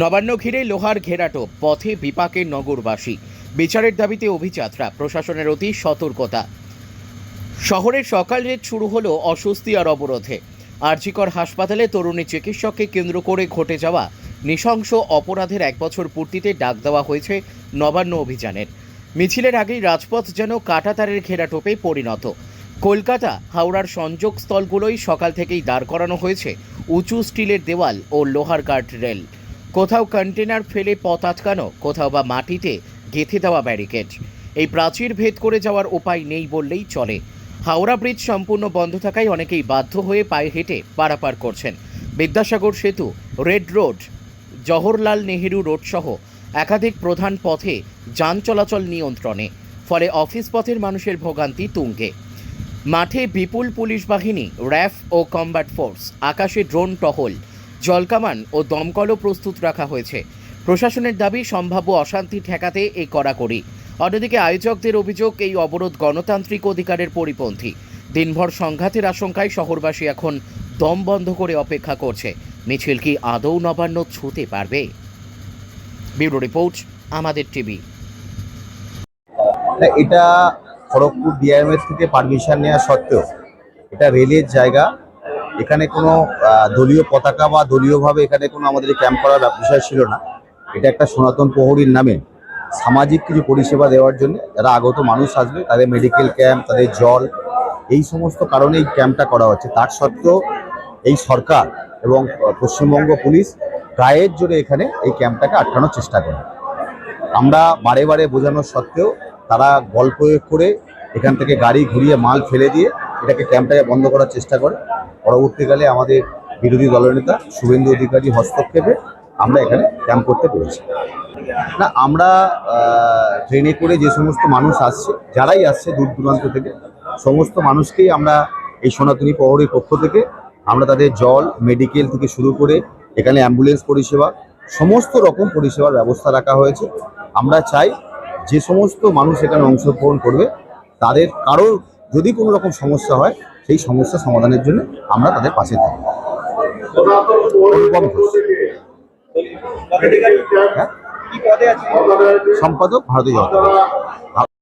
নবান্ন ঘিরে লোহার ঘেরাটোপ পথে বিপাকে নগরবাসী। বিচারের দাবিতে অভিযাত্রা, প্রশাসনের অতি সতর্কতা। শহরের সকাল রেট শুরু হলো অস্বস্তি আর অবরোধে। আরজিকর হাসপাতালে তরুণী চিকিৎসককে কেন্দ্র করে ঘটে যাওয়া নৃশংস অপরাধের এক বছর পূর্তিতে ডাক দেওয়া হয়েছে নবান্ন অভিযানের। মিছিলের আগেই রাজপথ যেন কাঁটাতারের ঘেরাটোপে পরিণত। কলকাতা, হাওড়ার সংযোগস্থলগুলোই সকাল থেকেই দাঁড় করানো হয়েছে উঁচু স্টিলের দেওয়াল ও লোহার গার্ড রেল। কোথাও কন্টেনার ফেলে পথ আটকানো, কোথাও বা মাটিতে গেঁথে দেওয়া ব্যারিকেড। এই প্রাচীর ভেদ করে যাওয়ার উপায় নেই বললেই চলে। হাওড়া ব্রিজ সম্পূর্ণ বন্ধ থাকায় অনেকেই বাধ্য হয়ে পায়ে হেঁটে পারাপার করছেন। বিদ্যাসাগর সেতু, red road, Jawaharlal Nehru road সহ একাধিক প্রধান পথে যান চলাচল নিয়ন্ত্রণে, ফলে অফিস পথের মানুষের ভোগান্তি তুঙ্গে। মাঠে বিপুল পুলিশ বাহিনী, র্যাফ ও কম্ব্যাট ফোর্স, আকাশে ড্রোন টহল জলকামান ও দমকলও প্রস্তুত রাখা হয়েছে। প্রশাসনের দাবি, সম্ভাব্য অশান্তি ঠেকাতে এই কড়াকড়ি। অন্যদিকে আয়োজকদের অভিযোগ, এই অবরোধ গণতান্ত্রিক অধিকারের পরিপন্থী। দিনভর সংঘাতের আশঙ্কায় শহরবাসী এখন দম বন্ধ করে অপেক্ষা করছে। মিছিল কি আদৌ নবান্ন ছুতে পারবে? ব্যুরো রিপোর্ট, আমাদের টিভি। এটা খড়গপুর ডিআরএমএস থেকে পারমিশন নেওয়া সত্ত্বেও এটা রেলের জায়গা। এখানে কোনো দলীয় পতাকা বা দলীয়ভাবে এখানে কোনো আমাদের ক্যাম্প করার বিষয় ছিল না। এটা একটা সনাতন প্রহরীর নামে সামাজিক কিছু পরিষেবা দেওয়ার জন্য যারা আগত মানুষ আসবে, তাদের মেডিকেল ক্যাম্প তাদের জল, এই সমস্ত কারণে এই ক্যাম্পটা করা হচ্ছে। তার সত্ত্বেও এই সরকার এবং পশ্চিমবঙ্গ পুলিশ গায়ের জোরে এখানে এই ক্যাম্পটাকে আটকানোর চেষ্টা করে। আমরা বারে বারে বোঝানোর সত্ত্বেও তারা বল প্রয়োগ করে এখান থেকে গাড়ি ঘুরিয়ে মাল ফেলে দিয়ে এটাকে ক্যাম্পটাকে বন্ধ করার চেষ্টা করে। পরবর্তীকালে আমাদের বিরোধী দলনেতা শুভেন্দু অধিকারী হস্তক্ষেপে আমরা এখানে ক্যাম্প করতে পেরেছি। না, আমরা ট্রেনে করে যে সমস্ত মানুষ আসছে, যারাই আসছে দূর দূরান্ত থেকে, সমস্ত মানুষকেই আমরা এই সনাতনী প্রহরীর পক্ষ থেকে আমরা তাদের জল, মেডিকেল থেকে শুরু করে এখানে অ্যাম্বুলেন্স পরিষেবা, সমস্ত রকম পরিষেবার ব্যবস্থা রাখা হয়েছে। আমরা চাই যে সমস্ত মানুষ এখানে অংশগ্রহণ করবে, তাদের কারোর যদি কোনো রকম সমস্যা হয়, সেই সমস্যা সমাধানের জন্য আমরা তাদের পাশে ঘোষ হ্যাঁ? সম্পাদক ভারতীয় জনতা।